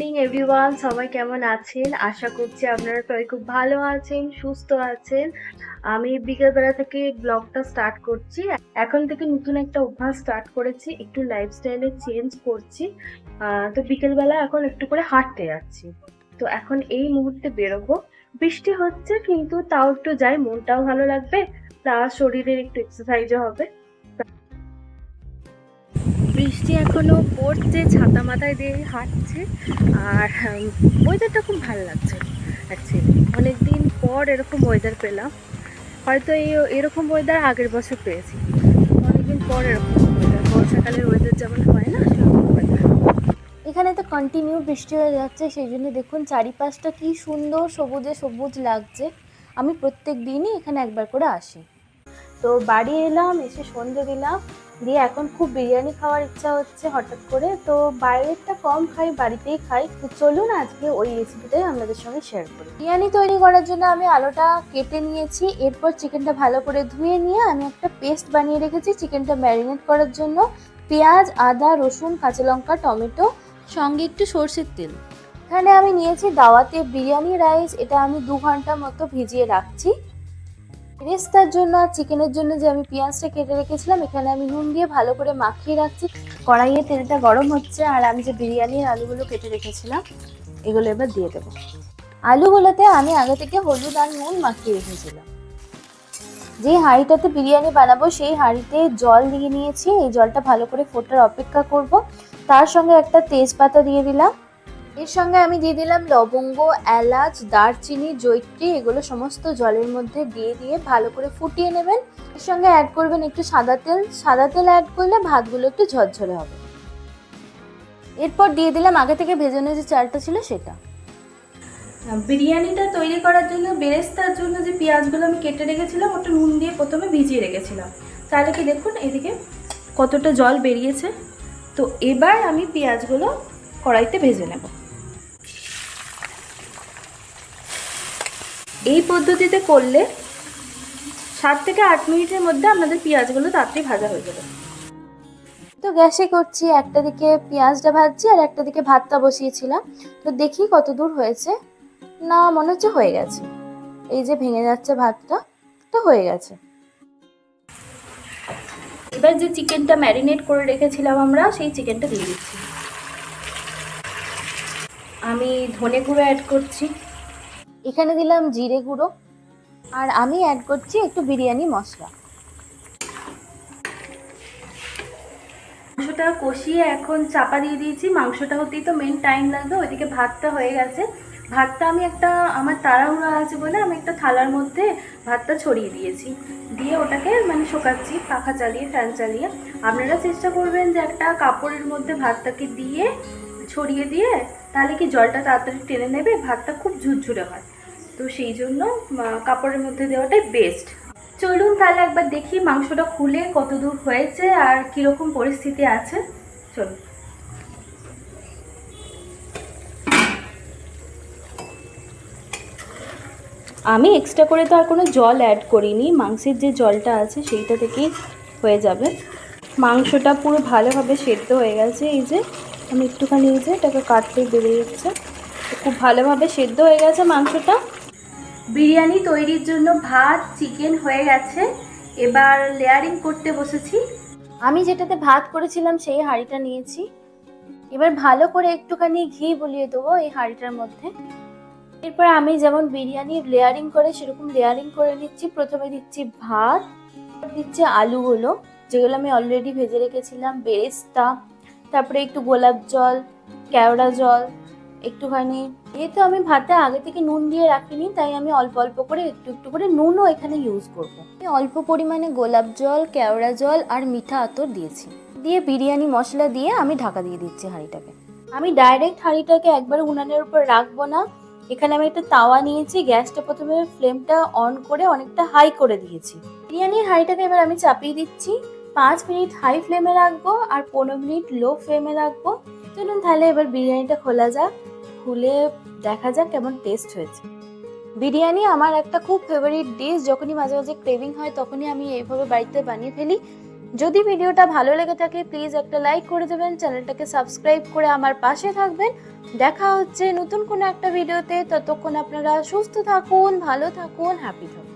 Evening everyone সবাই কেমন আছেন? আশা করছি আপনারা সবাই খুব ভালো আছেন, সুস্থ আছেন। আমি বিকেলবেলা থেকে ব্লগটা স্টার্ট করছি। এখন থেকে নতুন একটা অভ্যাস স্টার্ট করেছি, একটু লাইফস্টাইলে চেঞ্জ করছি। তো বিকেলবেলা এখন একটু করে হাঁটতে যাচ্ছি। তো এখন এই মুহূর্তে বেরোবো। বৃষ্টি হচ্ছে, কিন্তু তাও একটু যাই, মনটাও ভালো লাগবে। প্লাস শরীরের একটু এক্সারসাইজও হবে। বৃষ্টি এখনও পড়ছে, ছাতা মাথায় দিয়ে হাঁটছে আর ওয়েদারটা খুব ভালো লাগছে অ্যাকচুয়ালি অনেকদিন পর এরকম ওয়েদার পেলাম। হয়তো এই, এরকম ওয়েদার আগের বছর পেয়েছি। অনেকদিন পর এরকম ওয়েদার বর্ষাকালের ওয়েদার যেমন হয় না এখানে তো কন্টিনিউ বৃষ্টি হয়ে যাচ্ছে, সেই জন্য দেখুন চারিপাশটা কি সুন্দর সবুজে সবুজ লাগছে। আমি প্রত্যেক দিনই এখানে একবার করে আসি। তো বাড়ি এলাম, এসে সন্ধে দিলাম। দিয়ে এখন খুব বিরিয়ানি খাওয়ার ইচ্ছা হচ্ছে হঠাৎ করে। তো বাইরেরটা কম খাই, বাড়িতেই খাই। তো চলুন আজকে ওই রেসিপিটাই আপনাদের সঙ্গে শেয়ার করি। বিরিয়ানি তৈরি করার জন্য আমি আলুটা কেটে নিয়েছি। এরপর চিকেনটা ভালো করে ধুয়ে নিয়ে আমি একটা পেস্ট বানিয়ে রেখেছি চিকেনটা ম্যারিনেট করার জন্য। পেঁয়াজ, আদা, রসুন, কাঁচা লঙ্কা, টমেটো, সঙ্গে একটু সর্ষের তেল। এখানে আমি নিয়েছি দাওয়াতে বিরিয়ানি রাইস এটা আমি দু ঘণ্টা মতো ভিজিয়ে রাখছি। রেস্তার জন্য আর চিকেনের জন্য যে আমি পেঁয়াজটা কেটে রেখেছিলাম, এখানে আমি নুন দিয়ে ভালো করে মাখিয়ে রাখছি। কড়াইয়ে তেলটা গরম হচ্ছে আর আমি যে বিরিয়ানির আলুগুলো কেটে রেখেছিলাম, এগুলো এবার দিয়ে দেবো। আলুগুলোতে আমি আগে থেকে হলুদ আর নুন মাখিয়ে রেখেছিলাম। যে হাঁড়িটাতে বিরিয়ানি বানাবো, সেই হাঁড়িতে জল দিয়ে নিয়েছি। এই জলটা ভালো করে ফোটার অপেক্ষা করব। তার সঙ্গে একটা তেজপাতা দিয়ে দিলাম। এর সঙ্গে আমি দিয়ে দিলাম লবঙ্গ, এলাচ, দারচিনি জৈত্রী এগুলো সমস্ত জলের মধ্যে দিয়ে দিয়ে ভালো করে ফুটিয়ে নেবেন। এর সঙ্গে অ্যাড করবেন একটু সাদা তেল। সাদা তেল অ্যাড করলে ভাতগুলো একটু ঝরঝরে হবে। এরপর দিয়ে দিলাম আগে থেকে ভেজানো যে চালটা ছিল সেটা। বিরিয়ানিটা তৈরি করার জন্য, বেরেস্তার জন্য যে পেঁয়াজগুলো আমি কেটে রেখেছিলাম, ওটা নুন দিয়ে প্রথমে ভিজিয়ে রেখেছিলাম। তাহলে কি দেখুন, এদিকে কতটা জল বেরিয়েছে। তো এবার আমি পেঁয়াজগুলো কড়াইতে ভেজে নেব। এই পদ্ধতিতে করলে সাত থেকে আট মিনিটের মধ্যে আপনাদের পেঁয়াজগুলো তাড়াতাড়ি ভাজা হয়ে যাবে। তো গ্যাসে করছি একটা দিকে পেঁয়াজটা ভাজছি আর একটা দিকে ভাতটা বসিয়েছিলাম। তো দেখি কত দূর হয়েছে। না মনে হচ্ছে হয়ে গেছে। এই যে ভেঙে যাচ্ছে ভাতটা তো হয়ে গেছে। এবার যে চিকেনটা ম্যারিনেট করে রেখেছিলাম আমরা সেই চিকেনটা দিয়ে দিচ্ছি। আমি ধনে গুঁড়ো অ্যাড করছি। এখানে দিলাম জিরে গুঁড়ো আর আমি অ্যাড করছি একটু বিরিয়ানি মশলা। মাংসটা কষিয়ে এখন চাপা দিয়ে দিয়েছি। মাংসটা হতেই তো মেন টাইম লাগবে, ওইদিকে ভাতটা হয়ে গেছে। ভাতটা আমি একটা, আমার তাড়াহুড়া আছে বলে আমি একটা থালার মধ্যে ভাতটা ছড়িয়ে দিয়েছি। দিয়ে ওটাকে মানে শোকাচ্ছি, পাখা চালিয়ে, ফ্যান চালিয়ে। আপনারা চেষ্টা করবেন যে একটা কাপড়ের মধ্যে ভাতটাকে দিয়ে, ছড়িয়ে দিয়ে, তাহলে কি জলটা তাড়াতাড়ি টেনে নেবে? ভাতটা খুব ঝুরঝুরে হয়। তো সেই জন্য কাপড়ের মধ্যে দেওয়াটাই বেস্ট চলুন তাহলে একবার দেখি মাংসটা খুলে কত দূর হয়েছে আর কীরকম পরিস্থিতি আছে। চলুন। আমি এক্সট্রা করে তো আর কোনো জল অ্যাড করিনি। মাংসের যে জলটা আছে সেইটা থেকেই হয়ে যাবে। মাংসটা পুরো ভালোভাবে সেদ্ধ হয়ে গেছে। এই যে, আমি একটুখানি এই যে এটাকে কাটতে বেরিয়ে যাচ্ছে। খুব ভালোভাবে সেদ্ধ হয়ে গেছে মাংসটা। বিরিয়ানি তৈরির জন্য ভাত চিকেন হয়ে গেছে। এবার লেয়ারিং করতে বসেছি। আমি যেটাতে ভাত করেছিলাম, সেই হাঁড়িটা নিয়েছি। এবার ভালো করে একটুখানি ঘি বলিয়ে দেবো এই হাঁড়িটার মধ্যে। এরপর আমি যেমন বিরিয়ানি লেয়ারিং করে, সেরকম লেয়ারিং করে নিচ্ছি। প্রথমে দিচ্ছি ভাত দিচ্ছি আলুগুলো, যেগুলো আমি অলরেডি ভেজে রেখেছিলাম, বেরেস্তা, তারপরে একটু গোলাপ জল, কেওড়া জল একটুখানি, যেহেতু আমি ভাতে আগে থেকে নুন দিয়ে রাখিনি, তাই আমি অল্প অল্প করে একটু একটু করে নুনও এখানে ইউজ করব। আমি অল্প পরিমাণে গোলাপ জল, কেওড়া জল আর মিঠা আতর দিয়েছি। দিয়ে বিরিয়ানি মশলা দিয়ে আমি ঢাকা দিয়ে দিচ্ছি হাঁড়িটাকে। আমি ডাইরেক্ট হাঁড়িটাকে একবার উনানের উপর রাখব না। এখানে আমি একটা তাওয়া নিয়েছি, গ্যাসটা প্রথমে ফ্লেমটা অন করে অনেকটা হাই করে দিয়েছি। বিরিয়ানির হাঁড়িটাকে এবার আমি চাপিয়ে দিচ্ছি। পাঁচ মিনিট হাই ফ্লেমে রাখব আর পনেরো মিনিট লো ফ্লেমে রাখব। চলুন তাহলে এবার বিরিয়ানিটা খোলা যাক। খুলে দেখা যাক কেমন টেস্ট হয়েছে। বিরিয়ানি আমার একটা খুব ফেভারিট ডিশ যখনই মাঝে মাঝে ক্রেভিং হয় তখনই আমি এইভাবে বাড়িতে বানিয়ে ফেলি। যদি ভিডিওটা ভালো লেগে থাকে প্লিজ একটা লাইক করে দেবেন, চ্যানেলটাকে সাবস্ক্রাইব করে আমার পাশে থাকবেন। দেখা হচ্ছে নতুন কোনো একটা ভিডিওতে ততক্ষণ আপনারা সুস্থ থাকুন, ভালো থাকুন হ্যাপি থাকুন।